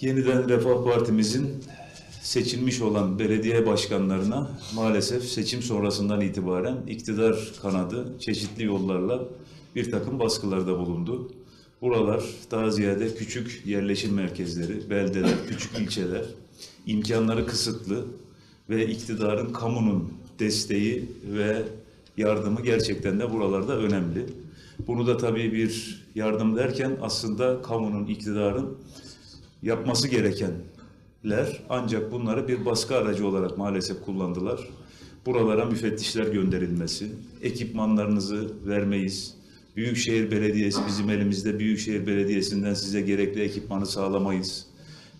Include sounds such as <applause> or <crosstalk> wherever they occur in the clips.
Yeniden Refah Partimizin seçilmiş olan belediye başkanlarına maalesef seçim sonrasından itibaren iktidar kanadı çeşitli yollarla bir takım baskılarda bulundu. Buralar daha ziyade küçük yerleşim merkezleri, beldeler, küçük ilçeler, imkanları kısıtlı ve iktidarın kamunun desteği ve yardımı gerçekten de buralarda önemli. Bunu da tabii bir yardım derken aslında kamunun, iktidarın yapması gerekenler ancak bunları bir baskı aracı olarak maalesef kullandılar. Buralara müfettişler gönderilmesi, ekipmanlarınızı vermeyiz. Büyükşehir Belediyesi bizim elimizde Büyükşehir Belediyesi'nden size gerekli ekipmanı sağlamayız.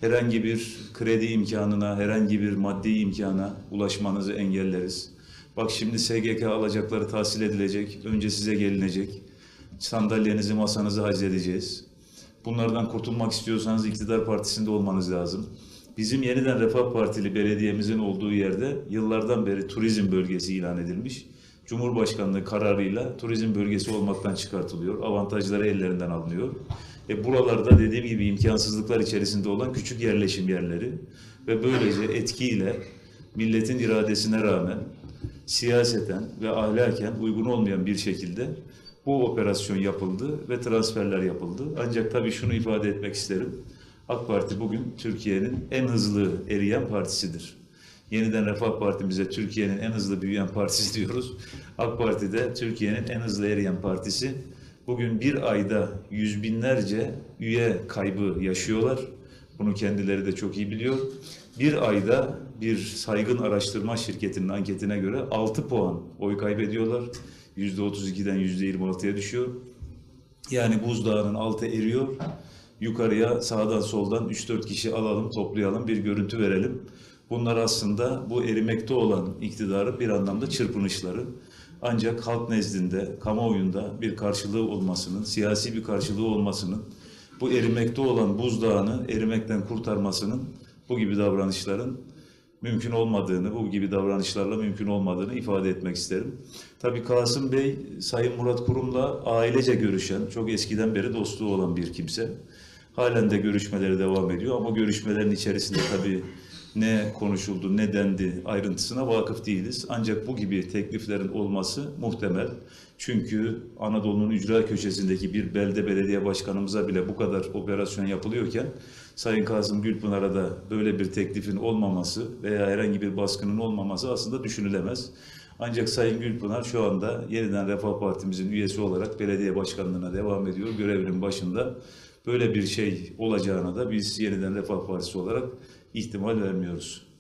Herhangi bir kredi imkanına, herhangi bir maddi imkana ulaşmanızı engelleriz. Bak şimdi SGK alacakları tahsil edilecek, önce size gelinecek. Sandalyenizi, masanızı halledeceğiz. Bunlardan kurtulmak istiyorsanız iktidar partisinde olmanız lazım. Bizim yeniden Refah Partili belediyemizin olduğu yerde yıllardan beri turizm bölgesi ilan edilmiş. Cumhurbaşkanlığı kararıyla turizm bölgesi olmaktan çıkartılıyor. Avantajları ellerinden alınıyor. E buralarda dediğim gibi imkansızlıklar içerisinde olan küçük yerleşim yerleri ve böylece etkiyle milletin iradesine rağmen siyaseten ve ahlaken uygun olmayan bir şekilde bu operasyon yapıldı ve transferler yapıldı. Ancak tabii şunu ifade etmek isterim. AK Parti bugün Türkiye'nin en hızlı eriyen partisidir. Yeniden Refah Partimize Türkiye'nin en hızlı büyüyen partisi <laughs> diyoruz. AK Parti de Türkiye'nin en hızlı eriyen partisi. Bugün bir ayda yüz binlerce üye kaybı yaşıyorlar. Bunu kendileri de çok iyi biliyor. Bir ayda bir saygın araştırma şirketinin anketine göre 6 puan oy kaybediyorlar. %32'den %26'ya düşüyor. Yani buzdağının altı eriyor. Yukarıya sağdan soldan 3-4 kişi alalım, toplayalım, bir görüntü verelim. Bunlar aslında bu erimekte olan iktidarın bir anlamda çırpınışları. Ancak halk nezdinde, kamuoyunda bir karşılığı olmasının, siyasi bir karşılığı olmasının, bu erimekte olan buzdağını erimekten kurtarmasının bu gibi davranışların mümkün olmadığını, bu gibi davranışlarla mümkün olmadığını ifade etmek isterim. Tabii Kasım Bey, Sayın Murat Kurum'la ailece görüşen, çok eskiden beri dostluğu olan bir kimse. Halen de görüşmeleri devam ediyor ama görüşmelerin içerisinde tabii ne konuşuldu, ne dendi ayrıntısına vakıf değiliz. Ancak bu gibi tekliflerin olması muhtemel. Çünkü Anadolu'nun ücra köşesindeki bir belde belediye başkanımıza bile bu kadar operasyon yapılıyorken Sayın Kasım Gülpınar'a da böyle bir teklifin olmaması veya herhangi bir baskının olmaması aslında düşünülemez. Ancak Sayın Gülpınar şu anda yeniden Refah Partimizin üyesi olarak belediye başkanlığına devam ediyor. Görevinin başında böyle bir şey olacağına da biz yeniden Refah Partisi olarak ihtimal vermiyoruz.